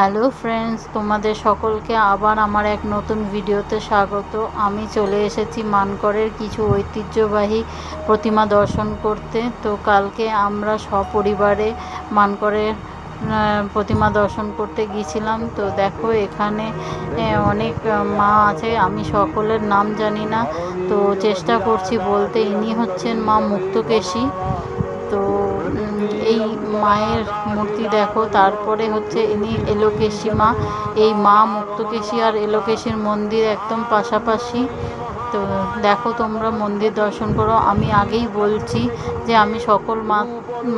Hello friends তোমাদের সকলকে আবার আমার এক নতুন ভিডিওতে স্বাগত। আমি চলে এসেছি মানকরের কিছু ঐতিহ্যবাহী প্রতিমা দর্শন করতে। তো কালকে আমরা সপরিবারে মানকরের প্রতিমা দর্শন করতে গিয়েছিলাম। তো দেখো, এখানে অনেক মা আছে। আমি সকলের নাম জানি না। তো চেষ্টা করছি বলতে ইনি হচ্ছেন মা মুক্তকেশী। এই মায়ের মূর্তি দেখো, তারপরে হচ্ছে ইনি এলোকেশী মা এই মা মুক্তকেশী আর এলোকেশীর মন্দির একদম পাশাপাশি। তো দেখো তোমরা মন্দির দর্শন করো। আমি আগেই বলছি যে আমি সকল মা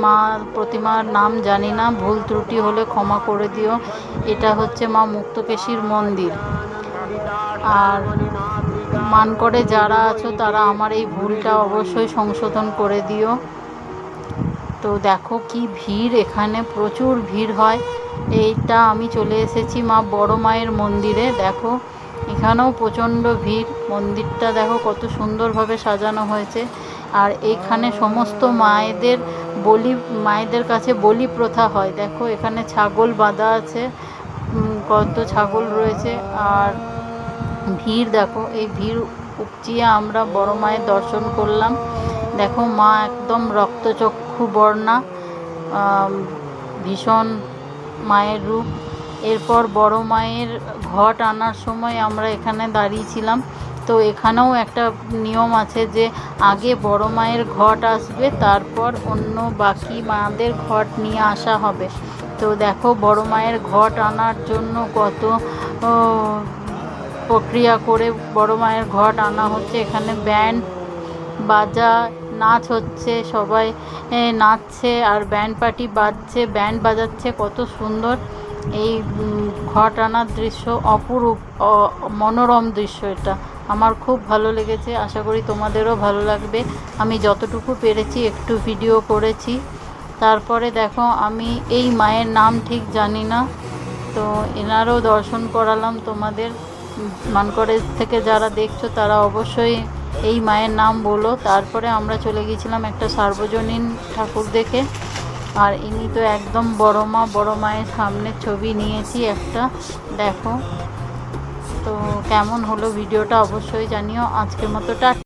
মা প্রতিমার নাম জানি না। ভুল ত্রুটি হলে ক্ষমা করে দিও। এটা হচ্ছে মা মুক্তকেশীর মন্দির। আর মান করে যারা আছো, তারা আমার এই ভুলটা অবশ্যই সংশোধন করে দিও। তো দেখো কি ভিড়, এখানে প্রচুর ভিড় হয়। এইটা আমি চলে এসেছি মা বড় মায়ের মন্দিরে, দেখো। এখানেও প্রচণ্ড ভিড়, মন্দিরটা দেখো কত সুন্দরভাবে সাজানো হয়েছে। আর এইখানে সমস্ত মায়েদের বলি, মায়েদের কাছে বলি প্রথা হয়। দেখো, এখানে ছাগল বাঁধা আছে কত ছাগল রয়েছে। আর ভিড় দেখো, এই ভিড় উপচিয়ে আমরা বড় মায়ের দর্শন করলাম। দেখো মা একদম রক্তচক্ষু বর্ণা ভীষণ মায়ের রূপ। এরপর বড় মায়ের ঘট আনার সময় আমরা এখানে দাঁড়িয়েছিলাম তো এখানেও একটা নিয়ম আছে যে আগে বড় মায়ের ঘট আসবে, তারপর অন্য বাকি মাদের ঘট নিয়ে আসা হবে। তো দেখো বড় মায়ের ঘট আনার জন্য কত প্রক্রিয়া করে বড় মায়ের ঘট আনা হচ্ছে। এখানে ব্যান্ড বাজা, নাচ হচ্ছে, সবাই নাচছে আর ব্যান্ড পার্টি বাজছে ব্যান্ড বাজাচ্ছে, কত সুন্দর। এই ঘট আনার দৃশ্য, অপরূপ মনোরম দৃশ্য এটা। আমার খুব ভালো লেগেছে, আশা করি তোমাদেরও ভালো লাগবে। আমি যতটুকু পেরেছি, একটু ভিডিও করেছি। তারপরে দেখো, আমি এই মায়ের নাম ঠিক জানি না। তো এনারও দর্শন করালাম তোমাদের। মানকরের থেকে যারা দেখছ, তারা অবশ্যই এই মায়ের নাম বলো। তারপরে আমরা চলে গেছিলাম একটা সার্বজনীন ঠাকুর দেখে। আর ইনি তো একদম বড় মা, বড় মায়ের সামনে ছবি নিয়েছি একটা। দেখো। তো কেমন হলো ভিডিওটা অবশ্যই জানিও। আজকের মতো টা